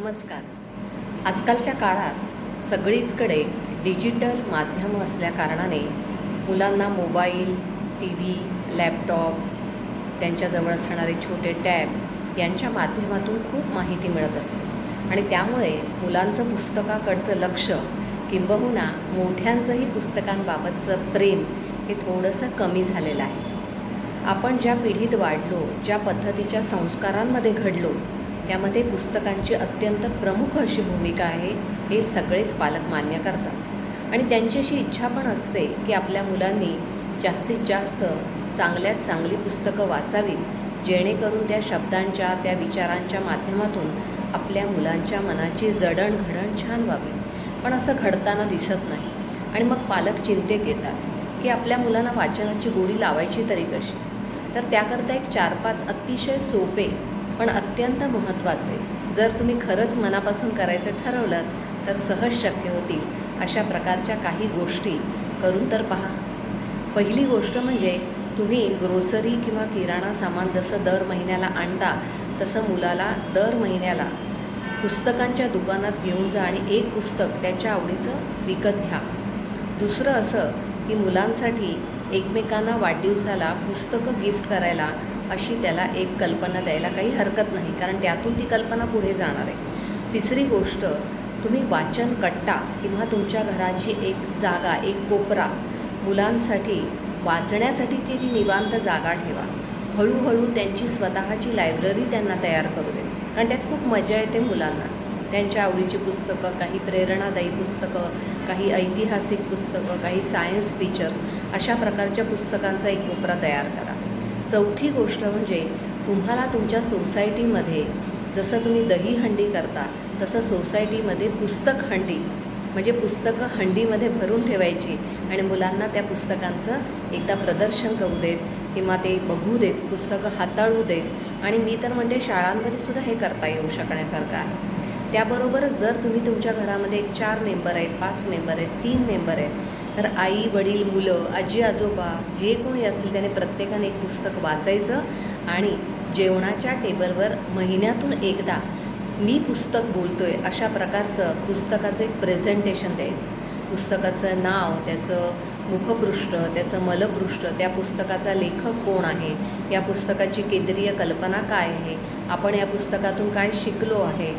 नमस्कार. आजकालच्या काळात सगळीचकडे डिजिटल माध्यम असल्या कारणाने मुलांना मोबाईल टी व्ही लॅपटॉप त्यांच्याजवळ असणारे छोटे टॅब यांच्या माध्यमातून खूप माहिती मिळत असते. आणि त्यामुळे मुलांचं पुस्तकाकडचं लक्ष किंबहुना मोठ्यांचंही पुस्तकांबाबतचं प्रेम हे थोडंसं कमी झालेलं आहे. आपण ज्या पिढीत वाढलो ज्या पद्धतीच्या संस्कारांमध्ये घडलो त्यामध्ये पुस्तकांची अत्यंत प्रमुख अशी भूमिका आहे हे सगळेच पालक मान्य करतात. आणि त्यांची अशी इच्छा पण असते की आपल्या मुलांनी जास्तीत जास्त चांगल्यात चांगली पुस्तकं वाचावीत जेणेकरून त्या शब्दांच्या त्या विचारांच्या माध्यमातून आपल्या मुलांच्या मनाची जडणघडण छान व्हावी. पण असं घडताना दिसत नाही. आणि मग पालक चिंतेत येतात की आपल्या मुलांना वाचनाची गोडी लावायची तरी कशी? तर त्याकरता एक चार पाच अतिशय सोपे पण अत्यंत महत्त्वाचे. जर तुम्ही खरंच मनापासून करायचं ठरवलं तर सहज शक्य होतील. अशा प्रकारच्या काही गोष्टी करून तर पहा. पहिली गोष्ट म्हणजे तुम्ही ग्रोसरी किंवा किराणा सामान जसं दर महिन्याला आणता तसं मुलाला दर महिन्याला पुस्तकांच्या दुकानात घेऊन जा आणि एक पुस्तक त्याच्या आवडीचं विकत घ्या. दुसरं असं की मुलांसाठी एकमेकांना वाढदिवसाला पुस्तकं गिफ्ट करायला अशी त्याला एक कल्पना द्यायला काही हरकत नाही कारण त्यातून ती कल्पना पुढे जाणार आहे. तिसरी गोष्ट तुम्ही वाचन कट्टा किंवा तुमच्या घराची एक जागा एक कोपरा मुलांसाठी वाचण्यासाठी ती ती निवांत जागा ठेवा. हळूहळू त्यांची स्वतःची लायब्ररी त्यांना तयार करू दे. कारण त्यात खूप मजा येते मुलांना. त्यांच्या आवडीची पुस्तकं काही प्रेरणादायी पुस्तकं काही ऐतिहासिक पुस्तकं काही सायन्स फीचर्स अशा प्रकारच्या पुस्तकांचा एक कोपरा तयार करा. चौथी गोष्ट म्हणजे तुम्हाला तुमच्या सोसायटीमध्ये जसं तुम्ही दहीहंडी करता तसं सोसायटीमध्ये पुस्तक हंडी म्हणजे पुस्तकं हंडीमध्ये भरून ठेवायची आणि मुलांना त्या पुस्तकांचं एकदा प्रदर्शन करू देत किंवा ते बघू देत पुस्तकं हाताळू देत. आणि मी तर म्हणते शाळांमध्ये सुद्धा हे करता येऊ शकण्यासारखं आहे. त्याबरोबरच जर तुम्ही तुमच्या घरामध्ये एक चार मेंबर आहेत पाच मेंबर आहेत तीन मेंबर आहेत तर आई वडील मुलं आजी आजोबा जे कोणी असतील त्याने प्रत्येकाने एक पुस्तक वाचायचं आणि जेवणाच्या टेबलवर महिन्यातून एकदा मी पुस्तक बोलतोय अशा प्रकारचं पुस्तकाचं एक प्रेझेंटेशन द्यायचं. पुस्तकाचं नाव त्याचं मुखपृष्ठ त्याचं मलपृष्ठ त्या पुस्तकाचा लेखक कोण आहे या पुस्तकाची केंद्रीय कल्पना काय आहे आपण या पुस्तकातून काय शिकलो आहे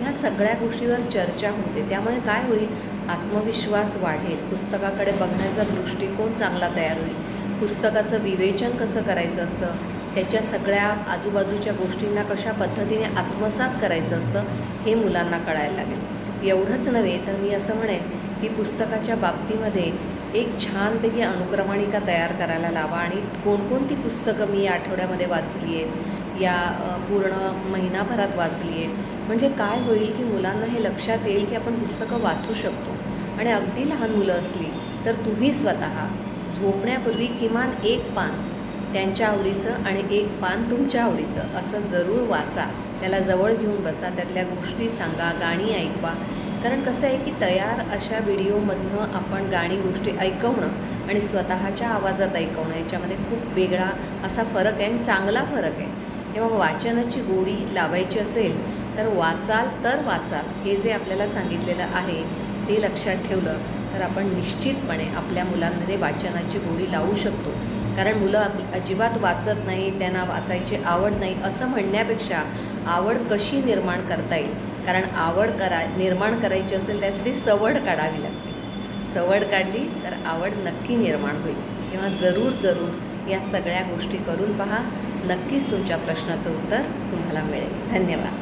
ह्या सगळ्या गोष्टीवर चर्चा होते. त्यामुळे काय होईल? आत्मविश्वास वाढेल. पुस्तकाकडे बघण्याचा दृष्टिकोन चांगला तयार होईल. पुस्तकाचं विवेचन कसं करायचं असतं? त्याच्या सगळ्या आजूबाजूच्या गोष्टींना कशा पद्धतीने आत्मसात करायचं असतं हे मुलांना कळायला लागेल. एवढंच नव्हे तर मी असं म्हणेन की पुस्तकाच्या बाबतीमध्ये एक छानपैकी अनुक्रमणिका तयार करायला लावा आणि कोणकोणती पुस्तकं मी या आठवड्यामध्ये वाचली आहेत या पूर्ण महिनाभरात वाचली आहेत. म्हणजे काय होईल की मुलांना हे लक्षात येईल की आपण पुस्तकं वाचू शकतो. आणि अगदी लहान मुलं असली तर तुम्ही स्वतः झोपण्यापूर्वी किमान एक पान त्यांच्या आवडीचं आणि एक पान तुमच्या आवडीचं असं जरूर वाचा. त्याला जवळ घेऊन बसा त्यातल्या गोष्टी सांगा गाणी ऐकवा. कारण कसं आहे की तयार अशा व्हिडिओमधनं आपण गाणी गोष्टी ऐकवणं आणि स्वतःच्या आवाजात ऐकवणं याच्यामध्ये खूप वेगळा असा फरक आहे आणि चांगला फरक आहे. तेव्हा वाचनाची गोडी लावायची असेल तर वाचाल तर वाचाल. हे जे आपल्याला सांगितलेलं आहे ते लक्षात ठेवलं तर आपण निश्चितपणे आपल्या मुलांमध्ये वाचनाची गोडी लावू शकतो. कारण मुलं अजिबात वाचत नाही त्यांना वाचायची आवड नाही असं म्हणण्यापेक्षा आवड कशी निर्माण करता येईल? कारण आवड करा निर्माण करायची असेल त्यासाठी सवड काढावी लागते. सवड काढली तर आवड नक्की निर्माण होईल. तेव्हा जरूर जरूर या सगळ्या गोष्टी करून पहा. नक्कीच तुमच्या प्रश्नाचं उत्तर तुम्हाला मिळेल. धन्यवाद.